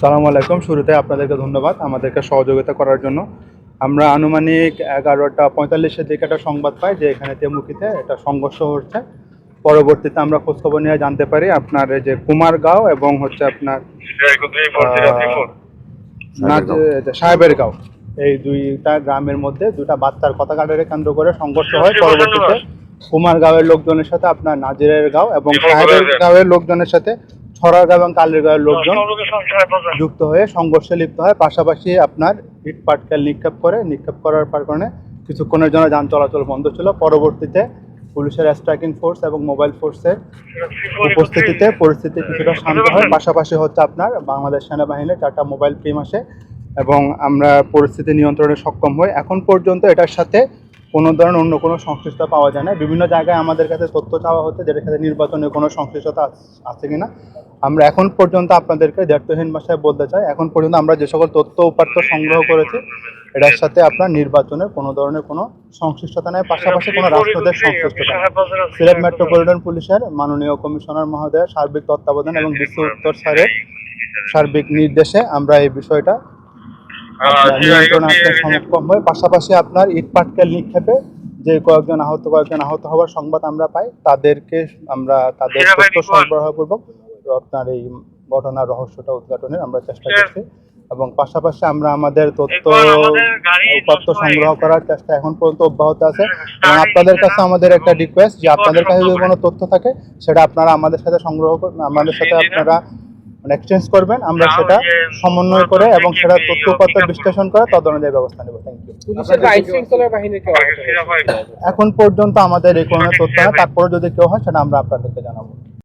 সালাম আলাইকুম। শুরুতে আপনাদেরকে ধন্যবাদ আমাদেরকে সহযোগিতা করার জন্য। আমরা আনুমানিক এগারোটা পঁয়তাল্লিশের দিকে একটা সংবাদ পাই যে এখানে তেমুকিতে একটা সংঘর্ষ হচ্ছে। পরবর্তীতে আমরা খোঁজখবর নিয়ে জানতে পারি আপনার এই যে কুমারগাঁও এবং হচ্ছে আপনার সাহেবের গাঁও এই দুইটা গ্রামের মধ্যে দুটা বাচ্চার কথা কাটারে কেন্দ্র করে সংঘর্ষ হয়। পরবর্তীতে কুমারগাঁওয়ের লোকজনের সাথে আপনার নাজিরের গাঁও এবং সাহেবের গাঁওয়ের লোকজনের সাথে ছড়ার এবং কালের গাঁওয়ের লোকজন যুক্ত হয়ে সংঘর্ষে লিপ্ত হয় পাশাপাশি আপনার ইট পাটকেল নিক্ষেপ করে নিক্ষেপ করার কারণে কিছুক্ষণের জন্য যান চলাচল বন্ধ ছিল। পরবর্তীতে পুলিশের স্ট্রাইকিং ফোর্স এবং মোবাইল ফোর্সের উপস্থিতিতে পরিস্থিতি কিছুটা শান্ত হয়। পাশাপাশি হচ্ছে আপনার বাংলাদেশ সেনাবাহিনীর চারটা মোবাইল টিম আসে এবং আমরা পরিস্থিতি নিয়ন্ত্রণে সক্ষম হই। এখন পর্যন্ত এটার সাথে কোনো ধরনের অন্য কোনো সংশ্লিষ্টতা পাওয়া যায় না। বিভিন্ন জায়গায় আমাদের কাছে তথ্য চাওয়া হচ্ছে যেটার সাথে নির্বাচনে কোনো সংশ্লিষ্টতা আছ- আছে কিনা। আমরা এখন পর্যন্ত আপনাদেরকে দ্ব্যর্থহীন ভাষায় বলতে চাই। এখন পর্যন্ত আমরা যে সকল তথ্য উপাত্ত সংগ্রহ করেছি, এটার সাথে আপনার নির্বাচনের কোনো ধরনের কোনো সংশ্লিষ্টতা নেই। পাশাপাশি কোনো রাষ্ট্রদের সংশ্লিষ্টতা সিলেট মেট্রোপলিটন পুলিশের মাননীয় কমিশনার মহোদয়ের সার্বিক তত্ত্বাবধান এবং বিশ্ব উত্তর স্যারের সার্বিক নির্দেশে আমরা এই বিষয়টা নিয়ন্ত্রণে আসতে সক্ষম হয়। পাশাপাশি আপনার ইট পাটকেল নিক্ষেপে যে কয়েকজন আহত কয়েকজন আহত হওয়ার সংবাদ আমরা পাই তাদেরকে আমরা তাদের তথ্য সরবরাহপূর্বক আপনার এই ঘটনার রহস্যটা উদ্ঘাটনের আমরা চেষ্টা করছি। এবং পাশাপাশি আমরা আমাদের তথ্য উপাত্ত সংগ্রহ করার চেষ্টা এখন পর্যন্ত অব্যাহত আছে। এবং আপনাদের কাছে আমাদের একটা রিকোয়েস্ট যে আপনাদের কাছে যদি কোনো তথ্য থাকে সেটা আপনারা আমাদের সাথে সংগ্রহ আমাদের সাথে আপনারা এক্সচেঞ্জ করবেন আমরা সেটা সমন্বয় করে এবং সেটা তথ্যপত্র বিশ্লেষণ করে তদ অনুযায়ী ব্যবস্থা নেব। থ্যাংক ইউ পুলিশের আইন শৃঙ্খলা বাহিনীর কেউ এখন পর্যন্ত আমাদের এই কোনো তথ্য না তারপরে যদি কেউ হয় সেটা আমরা আপনাদেরকে জানাব।